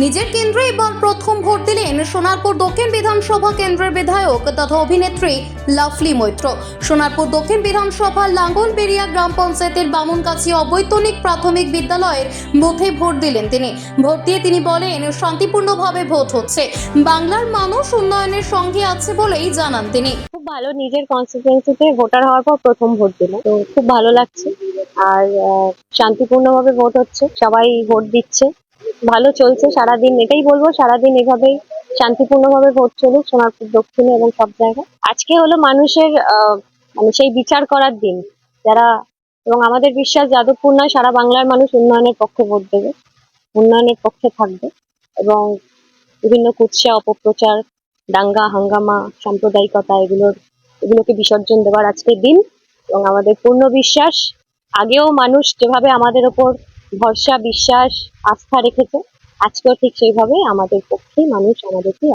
নিজের কেন্দ্রে এবার প্রথম ভোট দিলেন সোনারপুর দক্ষিণ বিধানসভা কেন্দ্রের বিধায়ক তথা অভিনেত্রী লাভলি মৈত্র। সোনারপুর দক্ষিণ বিধানসভার লাঙ্গলবেড়িয়া গ্রাম পঞ্চায়েতের বামুনকাছি অবৈতনিক প্রাথমিক বিদ্যালয়ের বুথে ভোট দিলেন তিনি। ভোট দিয়ে তিনি বলেন, শান্তিপূর্ণভাবে ভোট হচ্ছে। বাংলার মানুষ উন্নয়নের সঙ্গে আছে বলেই জানান তিনি। খুব ভালো নিজের কনস্টিটুয়েন্সিতে ভোটার হওয়ার পর প্রথম ভোট দিল তো খুব ভালো লাগছে। আর শান্তিপূর্ণভাবে ভোট হচ্ছে। সবাই ভোট দিচ্ছে। ভালো চলছে, সারাদিন এটাই বলব, সারাদিন এভাবেই শান্তিপূর্ণভাবে ভোট চলুক, সোনারপুর দক্ষিণে এবং সব জায়গায়। আজকে হলো মানুষের মানে সেই বিচার করার দিন। যারা, এবং আমাদের বিশ্বাস যাদবপুর নয়, সারা বাংলার মানুষ উন্নয়নের পক্ষে ভোট দেবে, উন্নয়নের পক্ষে থাকবে, এবং বিভিন্ন কুৎসা, অপপ্রচার, দাঙ্গা, হাঙ্গামা, সাম্প্রদায়িকতা, এগুলোর, এগুলোকে বিসর্জন দেওয়ার আজকের দিন। এবং আমাদের পূর্ণ বিশ্বাস, আগেও মানুষ যেভাবে আমাদের ওপর ভরসা বিশ্বাস আস্থা রেখেছে। আজকেও ঠিক সেইভাবে আমাদের পক্ষে মানুষ আমাদেরকে